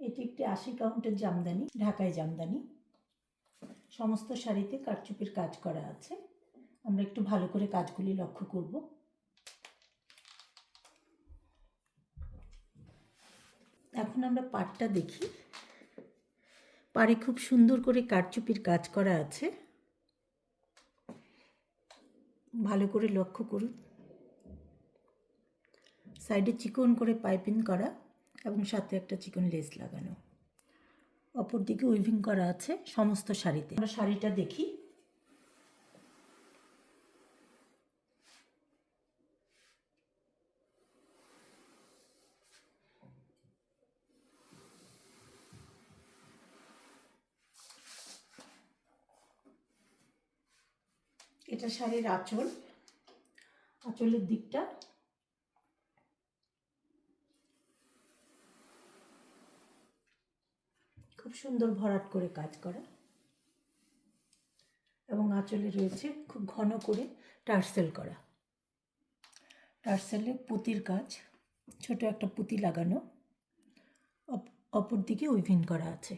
এটি একটি আশি কাউন্টের জামদানি, ঢাকায় জামদানি। সমস্ত শাড়িতে কারচুপির কাজ করা আছে। আমরা একটু ভালো করে কাজগুলি লক্ষ্য করব। এখন আমরা পাটটা দেখি। পাড়ে খুব সুন্দর করে কারচুপির কাজ করা আছে। ভালো করে লক্ষ্য করুন। সাইডে চিকন করে পাইপিং করা। এবং সাথে একটা চিকন লেস লাগানো। অপর দিকে উইভিং করা আছে সমস্ত শাড়িতে। আমরা শাড়িটা দেখি। এটা শাড়ির আঁচল। আঁচলের দিকটা খুব সুন্দর ভরাট করে কাজ করা। এবং আঁচলে রয়েছে খুব ঘন করে টার্সেল করা। টার্সেলে পুঁতির কাজ, ছোট একটা পুঁতি লাগানো। অপ- অপর দিকে উইভিন করা আছে।